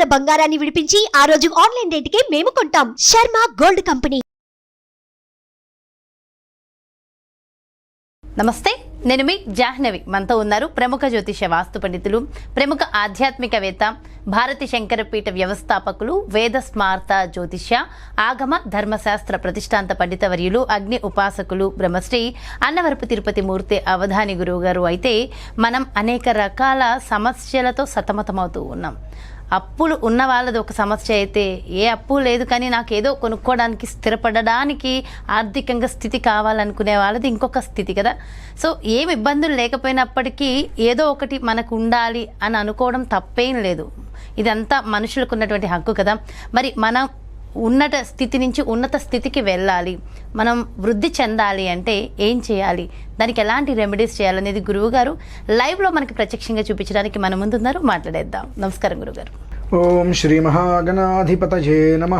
ఉన్న బంగారాన్ని విడిపించి ఆ రోజు ఆన్లైన్ రేటుకే మేము కొంటాం. Sharma gold company. నమస్తే నేను మీ జాహ్నవి. మనతో ఉన్నారు ప్రముఖ జ్యోతిష వాస్తు పండితులు ప్రముఖ ఆధ్యాత్మికవేత్త భారతి శంకరపీఠ వ్యవస్థాపకులు వేద స్మార్త జ్యోతిష్య ఆగమ ధర్మశాస్త్ర ప్రతిష్టాంత పండితవర్యులు అగ్ని ఉపాసకులు బ్రహ్మశ్రీ అన్నవరపు తిరుపతి మూర్తి అవధాని గురువు గారు అయితే మనం అనేక రకాల సమస్యలతో సతమతమవుతూ ఉన్నాం. అప్పులు ఉన్న వాళ్ళది ఒక సమస్య అయితే ఏ అప్పు లేదు కానీ నాకు ఏదో కొనుక్కోవడానికి స్థిరపడడానికి ఆర్థికంగా స్థితి కావాలనుకునే వాళ్ళది ఇంకొక స్థితి కదా. సో ఏం ఇబ్బందులు లేకపోయినప్పటికీ ఏదో ఒకటి మనకు ఉండాలి అని అనుకోవడం తప్పేం లేదు. ఇదంతా మనుషులకు ఉన్నటువంటి హక్కు కదా. మరి మనం ఉన్నత స్థితి నుంచి ఉన్నత స్థితికి వెళ్ళాలి. మనం వృద్ధి చెందాలి అంటే ఏం చేయాలి? దానికి ఎలాంటి రెమెడీస్ చేయాలనేది గురువు గారు లైవ్లో మనకి ప్రత్యక్షంగా చూపించడానికి మన ముందున్నారు. మాట్లాడేద్దాం. నమస్కారం గురుగారు ఓం శ్రీ మహాగణాధిపతయే నమ.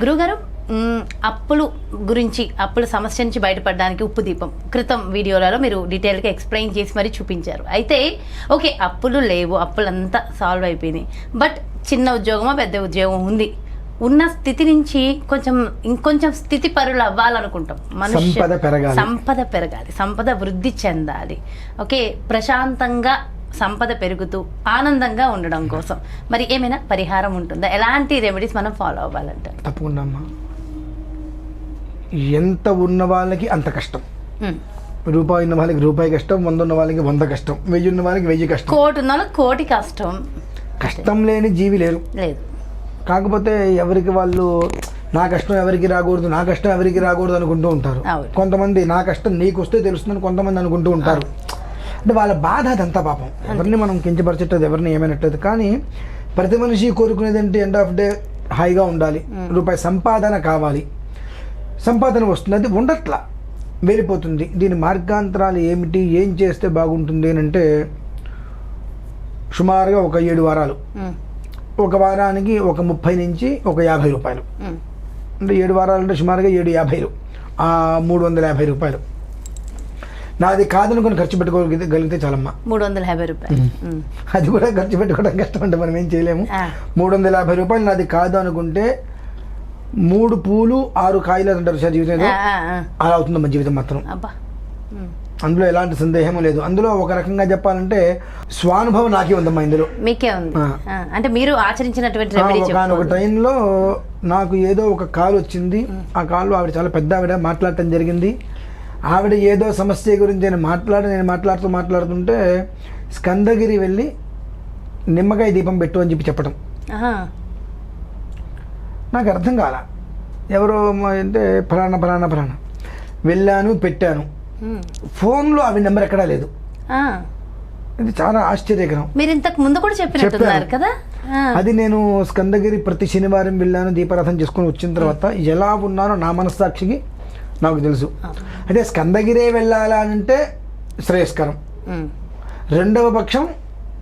గురుగారు అప్పులు గురించి అప్పుల సమస్య నుంచి బయటపడడానికి ఉప్పు దీపం క్రితం వీడియోలలో మీరు డీటెయిల్గా ఎక్స్ప్లెయిన్ చేసి మరీ చూపించారు. అయితే ఓకే అప్పులు లేవు అప్పులంతా సాల్వ్ అయిపోయినాయి. బట్ చిన్న ఉద్యోగమో పెద్ద ఉద్యోగం ఉంది. ఉన్న స్థితి నుంచి కొంచెం ఇంకొంచెం స్థితి పరులు అవ్వాలనుకుంటాం. సంపద పెరగాలి. సంపద పెరగాలి. సంపద వృద్ధి చెందాలి. ఓకే? ప్రశాంతంగా సంపద పెరుగుతూ ఆనందంగా ఉండడం కోసం. మరి ఏమైనా పరిహారం ఉంటుందా? ఎలాంటి రెమెడీస్ మనం ఫాలో అవ్వాలంటే? తప్పకుండా అమ్మా. ఎంత ఉన్న వాళ్ళకి అంత కష్టం. రూపాయి ఉన్న వాళ్ళకి రూపాయి కష్టం వంద ఉన్న వాళ్ళకి వంద కష్టం వెయ్యి ఉన్న వాళ్ళకి వెయ్యి కష్టం. కోటి ఉన్న వాళ్ళకి కోటి కష్టం. కష్టం లేని జీవి లేరు. లేదు. కాకపోతే ఎవరికి వాళ్ళు నా కష్టం ఎవరికి రాకూడదు నా కష్టం ఎవరికి రాకూడదు అనుకుంటూ ఉంటారు. కొంతమంది నా కష్టం నీకు వస్తే తెలుస్తుందని కొంతమంది అనుకుంటూ ఉంటారు. అంటే వాళ్ళ బాధ అదంతా పాపం. ఎవరిని మనం కించపరచట్లేదు ఎవరిని ఏమైనట్లేదు. కానీ ప్రతి మనిషి కోరుకునేది అంటే ఎండ్ ఆఫ్ డే హాయిగా ఉండాలి. రూపాయి సంపాదన కావాలి. సంపాదన వస్తుంది అది ఉండట్లా. వెళ్ళిపోతుంది. దీని మార్గాంతరాలు ఏమిటి? ఏం చేస్తే బాగుంటుంది అని అంటే సుమారుగా ఒక ఏడు వారాలు. ఒక వారానికి ఒక ముప్పై నుంచి ఒక యాభై రూపాయలు. అంటే ఏడు వారాలు అంటే సుమారుగా ఏడు యాభైలు మూడు వందల యాభై రూపాయలు నాది కాదనుకొని ఖర్చు పెట్టుకోగలిగితే గలిగితే చాలమ్మా మూడు వందల యాభై రూపాయలు. అది కూడా ఖర్చు పెట్టుకోవడం కష్టం అంటే మనం ఏం చేయలేము. మూడు వందల యాభై రూపాయలు నాది కాదు అనుకుంటే మూడు పూలు ఆరు కాయలు అంటారు సార్ జీవితం. అలా అవుతుందమ్మా జీవితం మాత్రం. అందులో ఎలాంటి సందేహం లేదు. అందులో ఒక రకంగా చెప్పాలంటే స్వానుభవం నాకే ఉందమ్మా ఇందులో. మీకే ఉంది. అంటే మీరు ఆచరించినటువంటి ఒక టైంలో నాకు ఏదో ఒక కాల్ వచ్చింది. ఆ కాల్లో ఆవిడ చాలా పెద్ద ఆవిడ మాట్లాడటం జరిగింది. ఆవిడ ఏదో సమస్య గురించి నేను మాట్లాడి నేను మాట్లాడుతూ మాట్లాడుతుంటే స్కందగిరి వెళ్ళి నిమ్మకాయ దీపం పెట్టు అని చెప్పి చెప్పడం. నాకు అర్థం కాల. ఎవరో అంటే ఫలానా ఫలానా ఫలానా. వెళ్ళాను పెట్టాను. ఫోన్లో ఆవిడ నెంబర్ ఎక్కడా లేదు. ఇది చాలా ఆశ్చర్యకరం మీరు ఇంతకు ముందు కూడా చెప్పినట్టున్నారు చెప్పాను. కదా. అది నేను స్కందగిరి ప్రతి శనివారం వెళ్ళాను దీపారాధన చేసుకొని వచ్చిన తర్వాత ఎలా ఉన్నానో నా మనస్సాక్షికి నాకు తెలుసు అంటే స్కందగిరే వెళ్ళాలా అని అంటే శ్రేయస్కరం. రెండవ పక్షం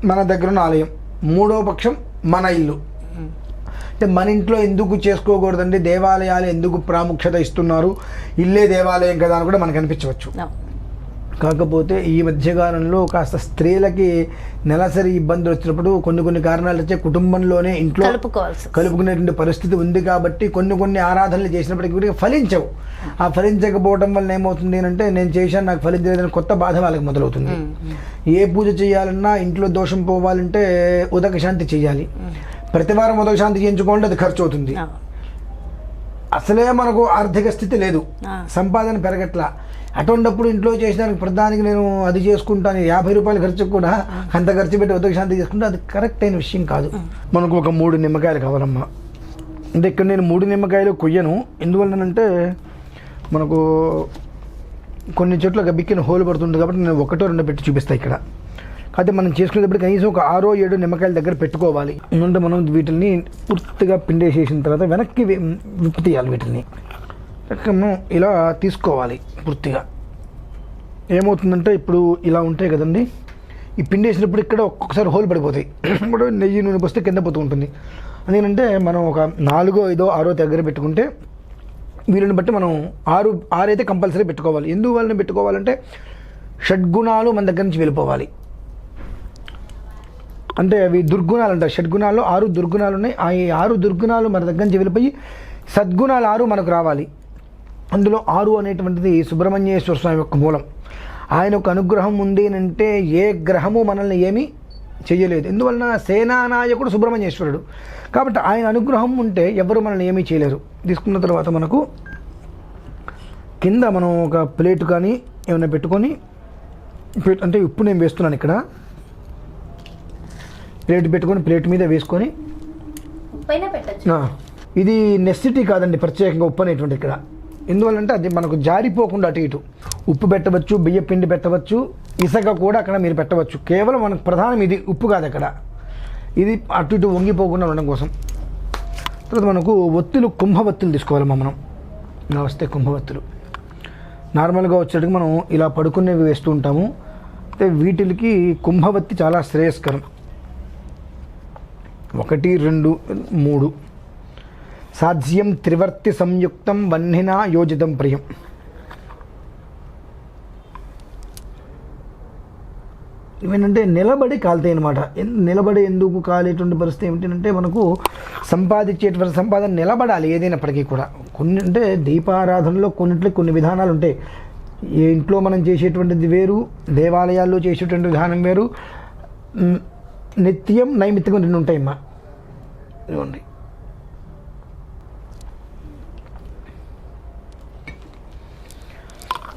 మన దగ్గర ఉన్న ఆలయం మూడవ పక్షం మన ఇల్లు. అంటే మన ఇంట్లో ఎందుకు చేసుకోకూడదండి? దేవాలయాలు ఎందుకు ప్రాముఖ్యత ఇస్తున్నారు? ఇల్లే దేవాలయం కదా అని కూడా మనకు అనిపించవచ్చు. కాకపోతే ఈ మధ్యకాలంలో కాస్త స్త్రీలకి నెలసరి ఇబ్బందులు వచ్చినప్పుడు కొన్ని కొన్ని కారణాలు వచ్చే కుటుంబంలోనే ఇంట్లో కలుపుకునేటువంటి పరిస్థితి ఉంది కాబట్టి కొన్ని కొన్ని ఆరాధనలు చేసినప్పటికీ కూడా ఫలించవు. ఆ ఫలించకపోవడం వల్ల ఏమవుతుంది అంటే నేను చేశాను నాకు ఫలించలేదని కొత్త బాధ వాళ్ళకి మొదలవుతుంది. ఏ పూజ చేయాలన్నా ఇంట్లో దోషం పోవాలంటే ఉదక శాంతి చేయాలి. ప్రతి వారం ఉదక శాంతి చేయించుకోవాలంటే అది ఖర్చు అవుతుంది. అసలే మనకు ఆర్థిక స్థితి లేదు. సంపాదన పెరగట్లా. అటువంటిప్పుడు ఇంట్లో చేసేదానికి ప్రధానికి నేను అది చేసుకుంటాను యాభై రూపాయల ఖర్చు కూడా అంత ఖర్చు పెట్టి ఉదక శాంతి చేసుకుంటే అది కరెక్ట్ అయిన విషయం కాదు. మనకు ఒక మూడు నిమ్మకాయలు కావాలమ్మా. అంటే ఇక్కడ నేను మూడు నిమ్మకాయలు కొయ్యను. ఎందువల్లనంటే మనకు కొన్ని చోట్ల గబ్బిక్కిన హోల్ పడుతుంది కాబట్టి నేను ఒకటో రెండో పెట్టి చూపిస్తాను ఇక్కడ. అయితే మనం చేసుకునేటప్పుడు కనీసం ఒక ఆరో ఏడు నిమ్మకాయల దగ్గర పెట్టుకోవాలి. ఎందుకంటే మనం వీటిని పూర్తిగా పిండేసేసిన తర్వాత వెనక్కి విప్పు తీయాలి వీటిని మనం ఇలా తీసుకోవాలి పూర్తిగా. ఏమవుతుందంటే ఇప్పుడు ఇలా ఉంటాయి కదండి. ఈ పిండి వేసినప్పుడు ఇక్కడ ఒక్కొక్కసారి హోల్ పడిపోతాయి. ఇప్పుడు నెయ్యి నూనె పోస్తే కింద పోతూ ఉంటుంది. అదేంటంటే మనం ఒక నాలుగో ఐదో ఆరో దగ్గర పెట్టుకుంటే వీళ్ళని బట్టి మనం ఆరు ఆరు అయితే కంపల్సరీ పెట్టుకోవాలి. ఎందుకు వాళ్ళని పెట్టుకోవాలంటే షడ్గుణాలు మన దగ్గర నుంచి వెళ్ళిపోవాలి. అంటే అవి దుర్గుణాలు అంటారు షడ్గుణాల్లో ఆరు దుర్గుణాలు ఉన్నాయి ఆ ఆరు దుర్గుణాలు మన దగ్గర నుంచి వెళ్ళిపోయి సద్గుణాలు ఆరు మనకు రావాలి. అందులో ఆరు అనేటువంటిది సుబ్రహ్మణ్యేశ్వర స్వామి యొక్క మూలం. ఆయన ఒక అనుగ్రహం ఉంది అంటే ఏ గ్రహము మనల్ని ఏమీ చేయలేదు ఎందువలన సేనానాయకుడు సుబ్రహ్మణ్యేశ్వరుడు. కాబట్టి ఆయన అనుగ్రహం ఉంటే ఎవరు మనల్ని ఏమీ చేయలేరు. తీసుకున్న తర్వాత మనకు కింద మనం ఒక ప్లేట్ కానీ ఏమైనా పెట్టుకొని అంటే ఉప్పు నేను వేస్తున్నాను ఇక్కడ. ప్లేట్ పెట్టుకొని ప్లేట్ మీద వేసుకొని ఇది నెసిటీ కాదండి ప్రత్యేకంగా ఉప్పు అనేటువంటి ఇక్కడ. ఎందువల్లంటే అది మనకు జారిపోకుండా అటు ఇటు. ఉప్పు పెట్టవచ్చు బియ్య పిండి పెట్టవచ్చు ఇసుక కూడా అక్కడ మీరు పెట్టవచ్చు. కేవలం మనకు ప్రధానం ఇది ఉప్పు కాదు అక్కడ. ఇది అటు ఇటు వంగిపోకుండా ఉండడం కోసం. తర్వాత మనకు ఒత్తులు కుంభవత్తులు తీసుకోవాలమ్మా మనం. ఇలా వస్తే కుంభవత్తులు. నార్మల్గా వచ్చేటికి మనం ఇలా పడుకునేవి వేస్తూ ఉంటాము. అయితే వీటికి కుంభవత్తి చాలా శ్రేయస్కరం. ఒకటి రెండు మూడు. సాధ్యం త్రివర్తి సంయుక్తం వన్నినా యోజితం ప్రియం. ఏమేంటంటే నిలబడి కాలుతాయి అనమాట నిలబడి ఎందుకు కాలేటువంటి పరిస్థితి ఏమిటంటే మనకు సంపాదించేటువంటి సంపాదన నిలబడాలి ఏదైనప్పటికీ కూడా. కొన్ని అంటే దీపారాధనలో కొన్నిట్లో కొన్ని విధానాలు ఉంటాయి. ఇంట్లో మనం చేసేటువంటిది వేరు దేవాలయాల్లో చేసేటువంటి విధానం వేరు. నిత్యం నైమిత్తికం రెండు ఉంటాయమ్మా. ఇవ్వండి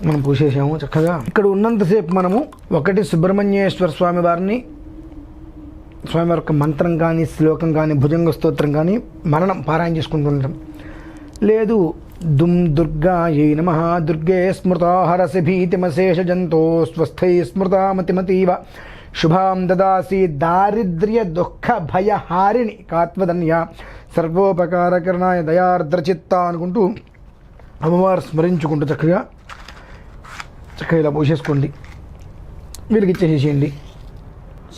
మనం పూసేసాము చక్కగా. ఇక్కడ ఉన్నంతసేపు మనము ఒకటి సుబ్రహ్మణ్యేశ్వర స్వామి వారిని స్వామి యొక్క మంత్రం కానీ శ్లోకం కానీ భుజంగ స్తోత్రం కానీ మరణం పారాయణ చేసుకుంటుంటాం లేదు దుమ్ దుర్గా ఏ నమ దుర్గే స్మృతాహరసి భీతిమశేష జంతో స్వస్థై స్మృతామతిమతీవ. శుభాం దదాసి దారిద్ర్య దుఃఖ భయహారిణి కాత్వధన్య సర్వోపకారకరణాయ దయార్ద్రచిత్త అనుకుంటూ అమ్మవారు స్మరించుకుంటూ చక్కగా చక్కగా ఇలా పోసేసుకోండి. వీరికి ఇచ్చేసేసేయండి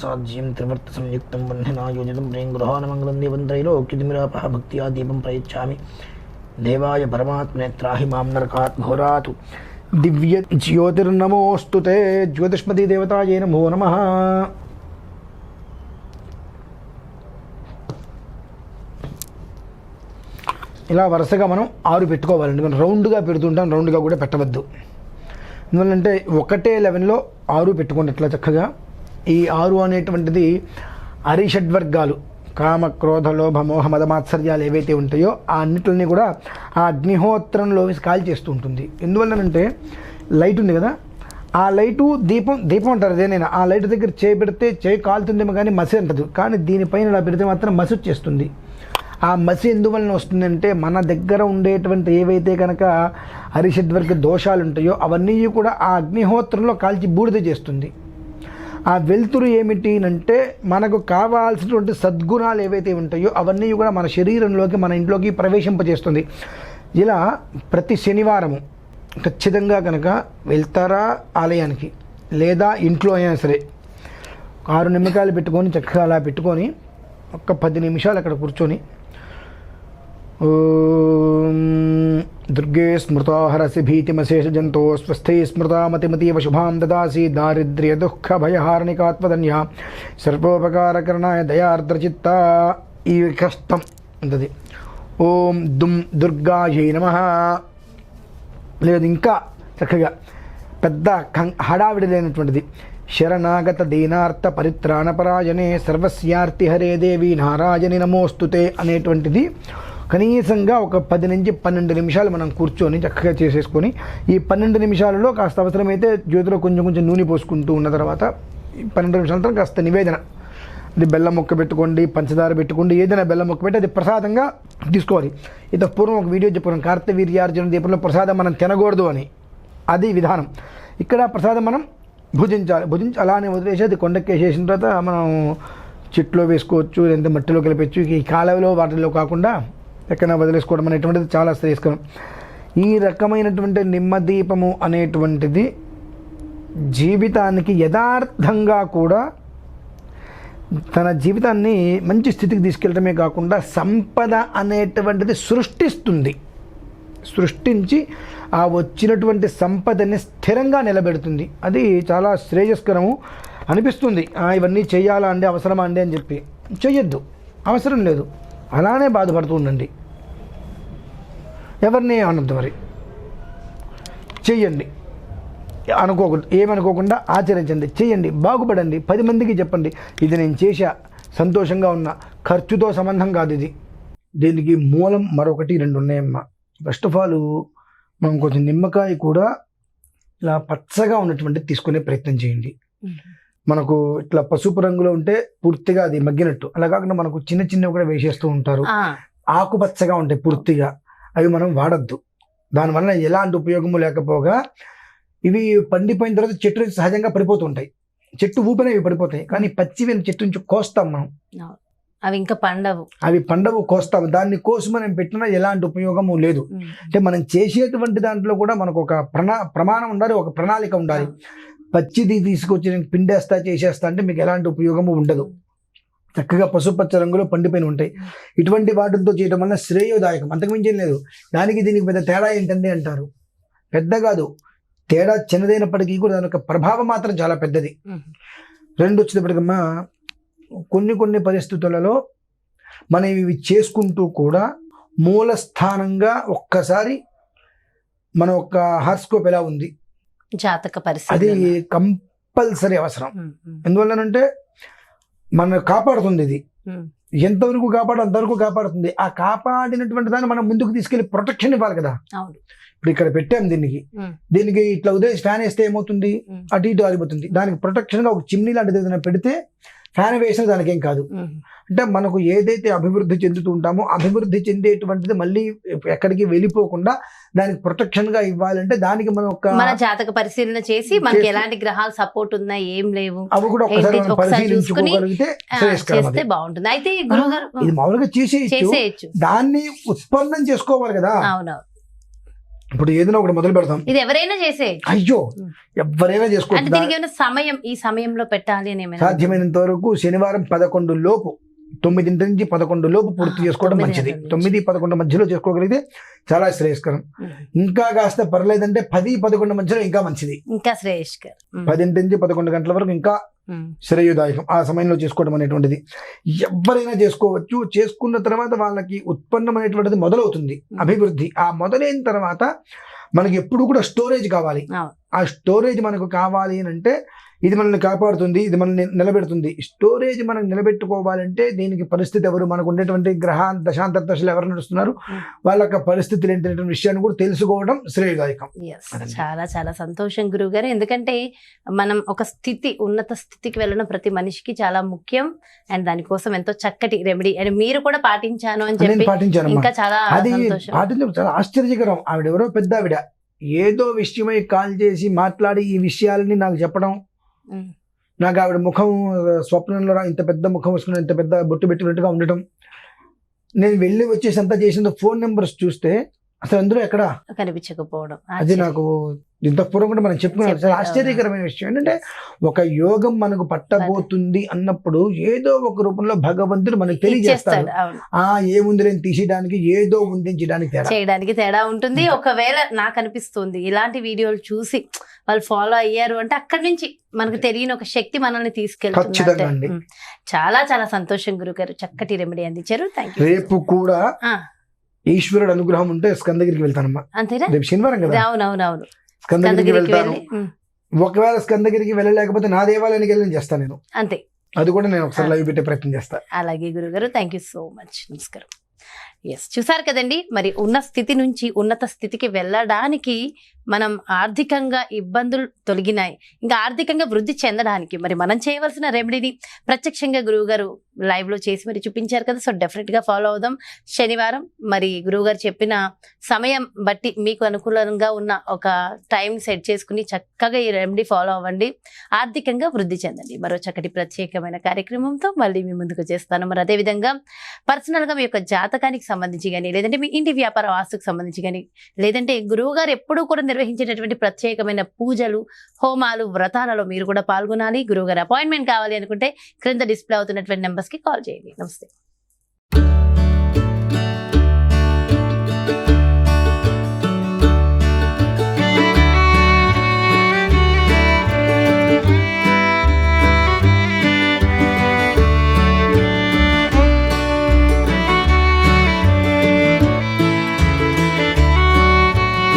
సాధ్యం త్రివర్త సంయుక్తం వన్యనాయోజితం ప్రేం గృహానమంగళం దేవం త్రైలోక్యుతిమిరాపహ భక్త్యా దీపం ప్రయచ్చామి. దేవాయ పరమాత్మనే త్రాహి మాం నరకాత్ ఘోరాతు. దివ్య జ్యోతిర్నమోస్తు జ్యోతిష్మతి దేవతాయే నమో నమ. ఇలా వరుసగా మనం ఆరు పెట్టుకోవాలండి మనం రౌండ్గా పెడుతుంటాం రౌండ్గా కూడా పెట్టవద్దు. ఎందువల్లంటే ఒకటే లెవెన్లో ఆరు పెట్టుకోండి ఇట్లా చక్కగా. ఈ ఆరు అనేటువంటిది అరిషడ్వర్గాలు. కామ క్రోధ లోభ మోహ మదమాత్సర్యాలు ఏవైతే ఉంటాయో ఆ అన్నిటిని కూడా ఆ అగ్నిహోత్రంలో వేసి కాల్ చేస్తూ ఉంటుంది. ఎందువల్లనంటే లైట్ ఉంది కదా ఆ లైటు దీపం దీపం అంటారు అదేనైనా ఆ లైట్ దగ్గర చేయి పెడితే చేయి కాలుతుందేమో కానీ మసి అంటదు. కానీ దీనిపైన ఇలా పెడితే మాత్రం మసి వచ్చేస్తుంది. ఆ మసి ఎందువలన వస్తుందంటే మన దగ్గర ఉండేటువంటి ఏవైతే కనుక హరిషడ్వర్గ దోషాలు ఉంటాయో అవన్నీ కూడా ఆ అగ్నిహోత్రంలో కాల్చి బూడిద చేస్తుంది. ఆ వెలుతురు ఏమిటి అంటే మనకు కావాల్సినటువంటి సద్గుణాలు ఏవైతే ఉంటాయో అవన్నీ కూడా మన శరీరంలోకి మన ఇంట్లోకి ప్రవేశింపజేస్తుంది. ఇలా ప్రతి శనివారము ఖచ్చితంగా కనుక వెళ్తారా ఆలయానికి లేదా ఇంట్లో అయినా సరే ఆరు నిమ్మకాయలు పెట్టుకొని చక్కగా అలా పెట్టుకొని ఒక పది నిమిషాలు అక్కడ కూర్చొని దుర్గే స్మృతాహరసి భీతిమశేష జంతో స్వస్థై స్మృతామతిమతీవ శుభాం దదాసి దారిద్ర్య దుఃఖ భయహారణికాత్మధన్య సర్వోపకారకరణాయ దయార్ద్రచిత్త ఈ కష్టం అంతది ఓం దుమ్ దుర్గాయై నమ లేదు ఇంకా చక్కగా పెద్ద హడావిడి లేనటువంటిది. శరణాగత దీనార్థ పరిత్రాణపరాయణే సర్వస్యార్తి హరే దేవి నారాయణి నమోస్తుతే అనేటువంటిది కనీసంగా ఒక పది నుంచి పన్నెండు నిమిషాలు మనం కూర్చొని చక్కగా చేసేసుకొని ఈ పన్నెండు నిమిషాలలో కాస్త అవసరమైతే జ్యోతిలో కొంచెం కొంచెం నూనె పోసుకుంటూ ఉన్న తర్వాత ఈ పన్నెండు నిమిషాల తర్వాత కాస్త నివేదన. అది బెల్లం ముక్క పెట్టుకోండి పంచదార పెట్టుకోండి ఏదైనా బెల్లం మొక్క పెట్టి అది ప్రసాదంగా తీసుకోవాలి. ఇంత పూర్వం ఒక వీడియో చెప్పుకున్నాం కార్తవీర్యార్జున దీపంలో ప్రసాదం మనం తినకూడదు అని. అది విధానం. ఇక్కడ ప్రసాదం మనం భుజించాలి. భుజించి అలానే వదిలేసి అది కొండకేసేసిన తర్వాత మనం చెట్లో వేసుకోవచ్చు లేదంటే మట్టిలో కలిపచ్చు ఈ కాలువలో వాటిల్లో కాకుండా ఎక్కడైనా వదిలేసుకోవడం అనేటువంటిది చాలా శ్రేయస్కరం. ఈ రకమైనటువంటి నిమ్మదీపము అనేటువంటిది జీవితానికి యథార్థంగా కూడా తన జీవితాన్ని మంచి స్థితికి తీసుకెళ్ళడమే కాకుండా సంపద అనేటువంటిది సృష్టిస్తుంది. సృష్టించి ఆ వచ్చినటువంటి సంపదని స్థిరంగా నిలబెడుతుంది. అది చాలా శ్రేయస్కరము అనిపిస్తుంది. "ఆ, ఇవన్నీ చేయాలా అండి అవసరమా అండి అని చెప్పి. చెయ్యొద్దు. అవసరం లేదు. అలానే బాధపడుతూ ఉండండి. ఎవరిని అనొద్దు మరి? చెయ్యండి. అనుకోకూడదు ఏమనుకోకుండా ఆచరించండి చేయండి బాగుపడండి పది మందికి చెప్పండి. ఇది నేను చేశా. సంతోషంగా ఉన్నా ఖర్చుతో సంబంధం కాదు ఇది. దీనికి మూలం మరొకటి రెండు ఉన్నాయమ్మా ఫస్ట్ ఆఫ్ ఆల్ మనం కొంచెం నిమ్మకాయ కూడా ఇలా పచ్చగా ఉన్నటువంటి తీసుకునే ప్రయత్నం చేయండి. మనకు ఇట్లా పసుపు రంగులో ఉంటే పూర్తిగా అది మగ్గినట్టు. అలా కాకుండా మనకు చిన్న చిన్నవి కూడా వేసేస్తూ ఉంటారు. ఆకుపచ్చగా ఉంటాయి పూర్తిగా. అవి మనం వాడద్దు. దానివల్ల ఎలాంటి ఉపయోగము లేకపోగా ఇవి పండిపోయిన తర్వాత చెట్టు నుంచి సహజంగా పడిపోతుంటాయి. చెట్టు ఊపిన ఇవి పడిపోతాయి. కానీ పచ్చివి చెట్టు నుంచి కోస్తాం మనం. అవి ఇంకా పండవు. అవి పండవు కోస్తాం దాన్ని కోసి మనం పెట్టినా ఎలాంటి ఉపయోగము లేదు. అంటే మనం చేసేటువంటి దాంట్లో కూడా మనకు ఒక ప్రణా ప్రమాణం ఉండాలి ఒక ప్రణాళిక ఉండాలి. పచ్చిది తీసుకొచ్చి నేను పిండేస్తా చేసేస్తా అంటే మీకు ఎలాంటి ఉపయోగము ఉండదు. చక్కగా పసుపచ్చ రంగులో పండిపోయిన ఉంటాయి. ఇటువంటి వాటితో చేయడం వల్ల శ్రేయోదాయకం. అంతకుమించి లేదు. దానికి దీనికి పెద్ద తేడా ఏంటండి అంటారు. పెద్ద కాదు. తేడా చిన్నదైనప్పటికీ కూడా దాని యొక్క ప్రభావం మాత్రం చాలా పెద్దది. రెండు వచ్చేటప్పటికమ్మా కొన్ని కొన్ని పరిస్థితులలో మనం ఇవి చేసుకుంటూ కూడా మూల స్థానంగా ఒక్కసారి మన యొక్క హార్స్కోప్ ఎలా ఉంది? జాతక అది పరిస్థితి కంపల్సరీ అవసరం. ఎందువల్లనంటే మన కాపాడుతుంది ఇది. ఎంతవరకు కాపాడు అంతవరకు కాపాడుతుంది. ఆ కాపాడినటువంటి దాన్ని మనం ముందుకు తీసుకెళ్ళి ప్రొటెక్షన్ ఇవ్వాలి కదా. ఇప్పుడు ఇక్కడ పెట్టాం దీనికి. దీనికి ఇట్లా ఉదయం ఫ్యాన్ వేస్తే ఏమవుతుంది. అటు ఇటు ఆరిపోతుంది. దానికి ప్రొటెక్షన్గా ఒక చిమ్నీ లాంటిది ఏదైనా పెడితే ఫ్యాన్ వేసినా దానికి కాదు. అంటే మనకు ఏదైతే అభివృద్ధి చెందుతూ ఉంటామో అభివృద్ధి చెందేటువంటిది మళ్ళీ ఎక్కడికి వెళ్ళిపోకుండా దానికి ప్రొటెక్షన్గా ఇవ్వాలంటే దానికి మనం ఒక మన జాతక పరిశీలన చేసి మనకి ఎలాంటి గ్రహాలు సపోర్ట్ ఉన్నాయి ఏం లేవు. అవి కూడా ఒకసారి పరిశీలించుకోగలిగితే చేస్తే. బాగుంటుంది. అయితే గురువు గారు ఇది మామూలుగా చేసేయచ్చు. దాన్ని ఉత్పన్నం చేసుకోవాలి కదా. అవునవును. ఇప్పుడు ఏదైనా ఒకటి మొదలు పెడతాం ఇది ఎవరైనా చేసేయచ్చు అయ్యో. ఎవరైనా చేసుకోవచ్చు సమయం ఈ సమయంలో పెట్టాలి సాధ్యమైనంత వరకు శనివారం పదకొండు లోపు తొమ్మిదింటి నుంచి పదకొండు లోపు పూర్తి చేసుకోవడం మంచిది. తొమ్మిది పదకొండు మధ్యలో చేసుకోగలిగితే చాలా శ్రేయస్కరం. ఇంకా కాస్త పర్లేదంటే పది పదకొండు మధ్యలో ఇంకా మంచిది ఇంకా శ్రేయస్ గారు ఉమ్. పదింటి నుంచి పదకొండు గంటల వరకు ఇంకా. శ్రేయోదాయకం. ఆ సమయంలో చేసుకోవడం అనేటువంటిది. ఎవరైనా చేసుకోవచ్చు. చేసుకున్న తర్వాత వాళ్ళకి ఉత్పన్నం అనేటువంటిది మొదలవుతుంది అభివృద్ధి. ఆ మొదలైన తర్వాత మనకి ఎప్పుడు కూడా స్టోరేజ్ కావాలి. ఆ స్టోరేజ్ మనకు కావాలి అని అంటే ఇది మనల్ని కాపాడుతుంది ఇది మనల్ని నిలబెడుతుంది. స్టోరేజ్ మనం నిలబెట్టుకోవాలంటే దీనికి పరిస్థితి ఎవరు? మనకు ఉండేటువంటి గ్రహ దశాంతర దశలు ఎవరు నడుస్తున్నారు? Hmm. వాళ్ళ యొక్క పరిస్థితులు ఏంటనేటువంటి విషయాన్ని కూడా తెలుసుకోవడం శ్రేయదాయకం. చాలా చాలా సంతోషం గురువు గారు ఎందుకంటే మనం ఒక స్థితి ఉన్నత స్థితికి వెళ్ళడం ప్రతి మనిషికి చాలా ముఖ్యం. అండ్ దానికోసం ఎంతో చక్కటి రెమెడీ అండ్ మీరు కూడా పాటించాను అని చెప్పి పాటించానమ్మా. ఇంకా చాలా అది పాటించడం చాలా ఆశ్చర్యకరం. ఆవిడెవరో పెద్ద ఆవిడ ఏదో విషయమై కాల్ చేసి మాట్లాడి ఈ విషయాలని నాకు చెప్పడం. నాకు ఆవిడ ముఖం స్వప్నంలో ఇంత పెద్ద ముఖం వేసుకుని ఇంత పెద్ద బొట్టు పెట్టినట్టుగా ఉండటం. నేను వెళ్ళి వచ్చేసి అంతా చేసిన ఫోన్ నెంబర్స్ చూస్తే అసలు అందులో ఎక్కడ? కనిపించకపోవడం. అది. నాకు ఇంత పూర్వం కూడా మనం చెప్పుకున్నాం. చాలా. ఆశ్చర్యకరమైన విషయం ఏంటంటే ఒక యోగం మనకు పట్టబోతుంది అన్నప్పుడు ఏదో ఒక రూపంలో భగవంతుడు మనకు తెలియజేస్తాడు. ఆ ఏముంది నేను తీసేయడానికి ఏదో తేడా. చేయడానికి తేడా ఉంటుంది. ఒకవేళ నాకు అనిపిస్తుంది ఇలాంటి వీడియోలు చూసి వాళ్ళు ఫాలో అయ్యారు అంటే అక్కడి నుంచి మనకు తెలియని ఒక శక్తి మనల్ని తీసుకెళ్తుంది. చాలా చాలా సంతోషం గురుగారు. చక్కటి రెమెడీ అందించారు. రేపు కూడా ఈశ్వరుడు అనుగ్రహం ఉంటే స్కందగిరికి వెళ్తానమ్మా. రేపు శనివారం కదా? అవునవునవును స్కందగిరికి వెళ్తాను. ఒకవేళ స్కందగిరికి వెళ్ళలేకపోతే నా దేవాలయానికి వెళ్ళి నేను చేస్తాను నేను. అంతే. అది కూడా నేను ఒకసారి లైవ్ పెట్టే ప్రయత్నం చేస్తా. అలాగే గురుగారు థ్యాంక్ యూ సో మచ్ నమస్కారం. ఎస్ చూసారు కదండి? మరి ఉన్న స్థితి నుంచి ఉన్నత స్థితికి వెళ్ళడానికి మనం ఆర్థికంగా ఇబ్బందులు తొలగినాయి. ఇంకా ఆర్థికంగా వృద్ధి చెందడానికి మరి మనం చేయవలసిన రెమెడీని ప్రత్యక్షంగా గురువు గారు చేసి మరి చూపించారు కదా. సో డెఫినెట్గా ఫాలో అవుదాం. శనివారం మరి గురువు గారు చెప్పిన సమయం బట్టి మీకు అనుకూలంగా ఉన్న ఒక టైం సెట్ చేసుకుని చక్కగా ఈ రెమెడీ ఫాలో అవ్వండి. ఆర్థికంగా వృద్ధి చెందండి. మరో చక్కటి ప్రత్యేకమైన కార్యక్రమంతో మళ్ళీ మీ ముందుకు చేస్తాను. మరి అదేవిధంగా పర్సనల్గా మీ యొక్క జాతకానికి సంబంధించి కానీ లేదంటే మీ ఇంటి వ్యాపార వాస్తుకు సంబంధించి కానీ లేదంటే గురువు గారు ఎప్పుడూ కూడా నిర్వహించేటటువంటి ప్రత్యేకమైన పూజలు హోమాలు వ్రతాలలో మీరు కూడా పాల్గొనాలి. గురువు గారు అపాయింట్మెంట్ కావాలి అనుకుంటే క్రింద డిస్ప్లే అవుతున్నటువంటి నెంబర్స్కి కాల్ చేయండి. నమస్తే.